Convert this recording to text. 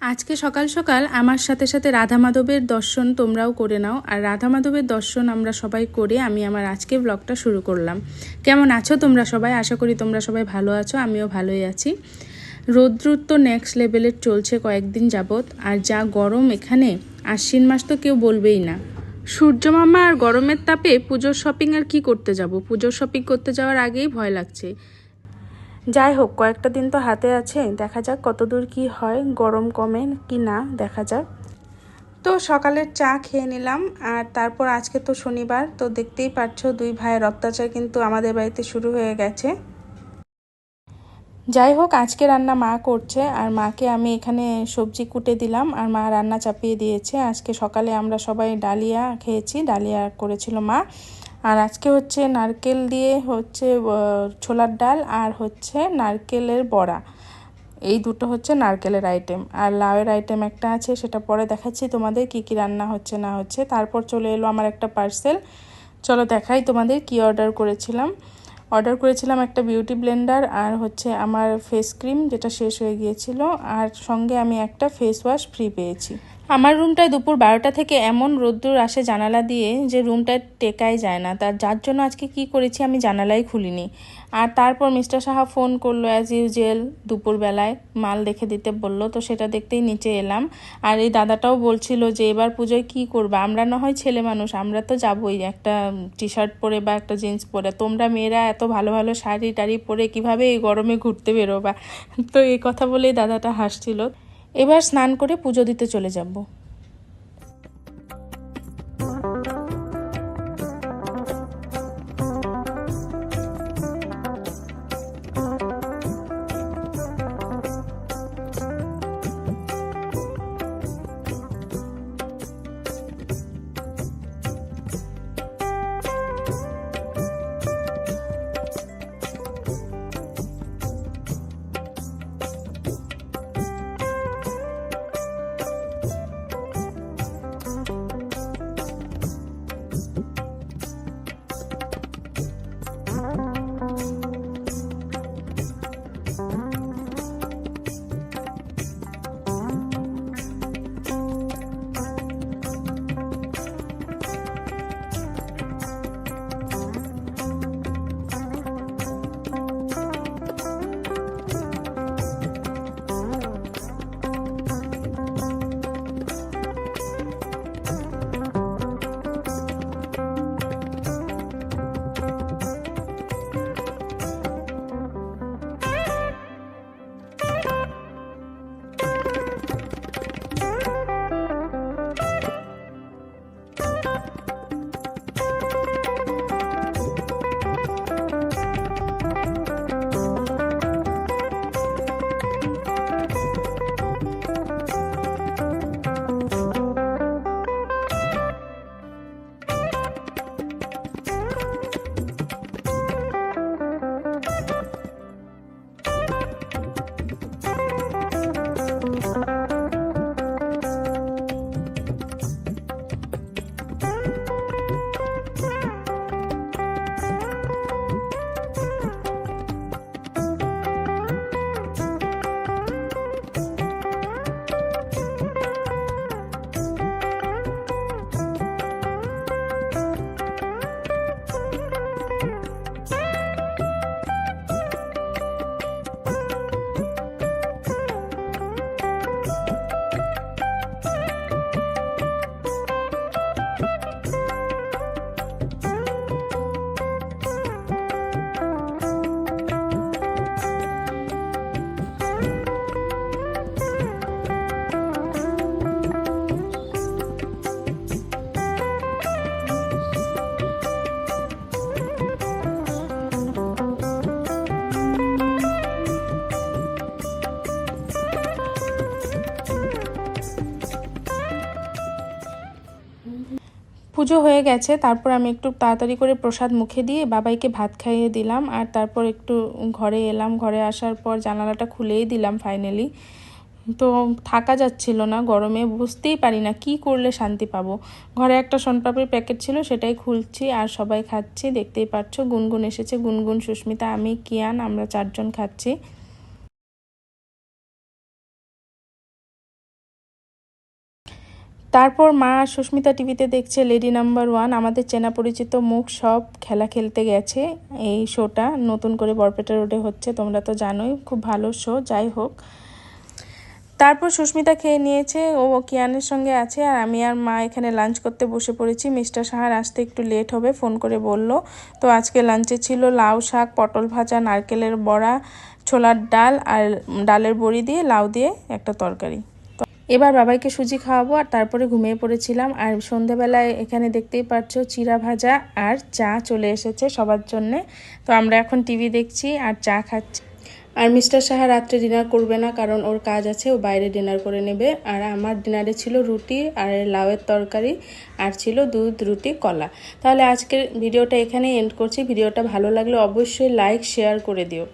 আজকে সকাল সকাল আমার সাথে সাথে রাধা মাধবের দর্শন তোমরাও করে নাও, আর রাধা মাধবের দর্শন আমরা সবাই করে আমি আমার আজকে ব্লগটা শুরু করলাম। কেমন আছো তোমরা সবাই? আশা করি তোমরা সবাই ভালো আছো, আমিও ভালোই আছি। রৌদ্রুর তো নেক্সট লেভেলের চলছে কয়েকদিন যাবৎ, আর যা গরম এখানে, আশ্বিন মাস তো কেউ বলবেই না। সূর্য মামা আর গরমের তাপে পুজোর শপিং আর কি করতে যাব? পুজোর শপিং করতে যাওয়ার আগেই ভয় লাগছে। যাই হোক কয়েকটা দিন তো হাতে আছে। দেখা যাক কতদূর কি হয়, গরম কমে কি না, দেখা যাক। তো সকালের চা খেয়ে নিলাম, আর তারপর আজকে তো শনিবার, তো দেখতেই পাচ্ছ দুই ভাইয়ের অত্যাচার কিন্তু আমাদের বাড়িতে শুরু হয়ে গেছে। যাই হোক আজকে রান্না মা করছে, আর মাকে আমি এখানে সবজি কুটে দিলাম, আর মা রান্না চাপিয়ে দিয়েছে। আজকে সকালে আমরা সবাই ডালিয়া খেয়েছি, ডালিয়া করেছিল মা। আর আজকে হচ্ছে নারকেল দিয়ে হচ্ছে ছোলার ডাল আর হচ্ছে নারকেলের বড়া। এই দুটো হচ্ছে নারকেলের আইটেম আর লাউয়ের আইটেম একটা আছে, সেটা পরে দেখাচ্ছি তোমাদের কি কি রান্না হচ্ছে, না হচ্ছে। তারপর চলে এলো আমার একটা পার্সেল চলো দেখাই তোমাদের কি অর্ডার করেছিলাম। অর্ডার করেছিলাম একটা বিউটি ব্লেন্ডার আর হচ্ছে আমার ফেস ক্রিম যেটা শেষ হয়ে গিয়েছিল। আর সঙ্গে আমি একটা ফেস ওয়াশ ফ্রি পেয়েছি। আমার রুমটায় দুপুর বারোটা থেকে এমন রোদ্দুর আসে জানালা দিয়ে যে রুমটা টেকাই যায় না। তার যার জন্য আজকে কি করেছি আমি জানালাই খুলিনি। আর তারপর মিস্টার সাহা ফোন করল অ্যাজ ইউজুয়াল দুপুরবেলায়। মাল দেখে দিতে বলল, তো সেটা দেখতেই নিচে এলাম। আর এই দাদাটাও বলছিল যে এবার পুজোয় কি করবা? আমরা না হয় ছেলে মানুষ, আমরা তো যাবই। একটা টি শার্ট পরে বা একটা জিন্স পরে। তোমরা মেয়েরা এত ভালো ভালো শাড়ি টাড়ি পরে কীভাবে এই গরমে ঘুরতে বেরোবা? তো এই কথা বলেই দাদাটা হাসছিল। এবার স্নান করে পুজো দিতে চলে যাব। পুজো হয়ে গেছে, তারপর আমি একটু তাড়াতাড়ি করে প্রসাদ মুখে দিয়ে বাবাইকে ভাত খাইয়ে দিলাম আর তারপর একটু ঘরে এলাম। ঘরে আসার পর জানালাটা খুলেই দিলাম ফাইনালি তো থাকা যাচ্ছিল না গরমে, বুঝতেই পারি না কি করলে শান্তি পাবো। ঘরে একটা সোনপাপড়ির প্যাকেট ছিল, সেটাই খুলছি আর সবাই খাচ্ছি, দেখতেই পাচ্ছ, গুনগুন এসেছে। গুনগুন, সুস্মিতা, আমি, কিয়ান, আমরা চারজন খাচ্ছি। তারপর মা সুস্মিতা টিভিতে দেখছে লেডি নাম্বার ওয়ান, আমাদের চেনা পরিচিত মুখ সব খেলা খেলতে গেছে এই শোটা। নতুন করে বরপেটা রোডে হচ্ছে, তোমরা তো জানোই, খুব ভালো শো, যাই হোক। তারপর সুস্মিতা খেয়ে নিয়েছে, ও কিয়ানের সঙ্গে আছে, আর আমি আর মা এখানে লাঞ্চ করতে বসে পড়েছি। মিস্টার সাহার আসতে একটু লেট হবে, ফোন করে বলল। তো আজকে লাঞ্চে ছিল লাউ শাক, পটল ভাজা, নারকেলের বড়া, ছোলার ডাল, আর ডালের বড়ি দিয়ে লাউ দিয়ে একটা তরকারি। এবার বাবাইকে সুজি খাওয়াবো আর তারপরে ঘুমিয়ে পড়েছিলাম। আর সন্ধেবেলায় এখানে দেখতেই পাচ্ছ চিরা ভাজা আর চা চলে এসেছে সবার জন্যে। তো আমরা এখন টিভি দেখছি আর চা খাচ্ছি। আর মিস্টার সাহা রাত্রে ডিনার করবে না কারণ ওর কাজ আছে, ও বাইরে ডিনার করে নেবে। আর আমার ডিনারে ছিল রুটি আর লাউয়ের তরকারি আর ছিল দুধ, রুটি, কলা। তাহলে আজকের ভিডিওটা এখানেই এন্ড করছি। ভিডিওটা ভালো লাগলে অবশ্যই লাইক শেয়ার করে দিও।